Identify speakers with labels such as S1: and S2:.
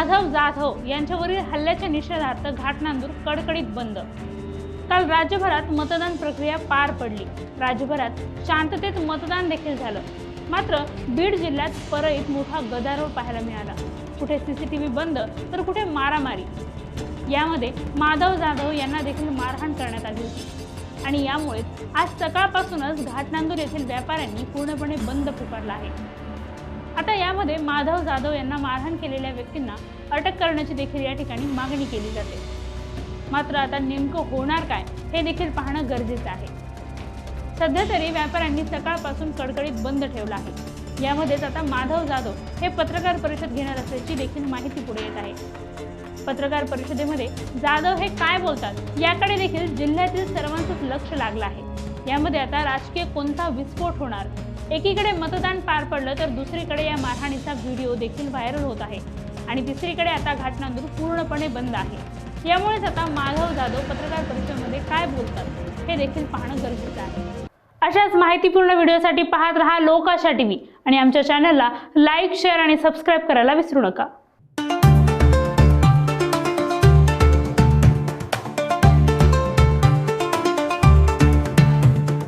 S1: माधव जाधव यांच्यावरील हल्ल्याच्या निषेधार्थ घाटनांदूर कडकडीत बंद. काल राज्यभरात मतदान प्रक्रिया पार पडली. राज्यभरात शांततेत मतदान देखील झालं. मात्र बीड जिल्ह्यात परळीत मोठा गदारोळ पाहायला मिळाला. कुठे सीसीटीव्ही बंद तर कुठे मारामारी. यामध्ये माधव जाधव यांना देखील मारहाण करण्यात आली होती. आणि यामुळे आज सकाळपासूनच घाटनांदूर येथील व्यापाऱ्यांनी पूर्णपणे बंद पुकारला आहे. आता यामध्ये माधव जाधव यांना मारहाण केलेल्या व्यक्तींना अटक करण्याची देखील या ठिकाणी मागणी केली जाते. मात्र आता नेमकं होणार काय हे देखील पाहणं गरजेचं आहे. सध्या तरी व्यापाऱ्यांनी सकाळपासून कडकडीत बंद ठेवला आहे. यामध्येच आता माधव जाधव हे पत्रकार परिषद घेणार असल्याची देखील माहिती पुढे येत आहे. पत्रकार परिषदेमध्ये जाधव हे काय बोलतात याकडे देखील जिल्ह्यातील सर्वांचंच लक्ष लागलं आहे. यामध्ये आता राजकीय कोणता विस्फोट होणार? एकीकडे मतदान पार पडलं तर दुसरीकडे या मारहाणीचा व्हिडिओ देखील व्हायरल होत आहे. आणि तिसरीकडे आता घाटनांदूर पूर्णपणे बंद आहे. यामुळेच आता माधव जाधव पत्रकार परिषदेमध्ये काय बोलतात हे देखील पाहणं गरजेचं आहे. अशाच माहितीपूर्ण व्हिडिओसाठी पाहत रहा लोकाशा टी व्ही आणि आमच्या चॅनलला लाईक शेअर आणि सबस्क्राईब करायला विसरू नका.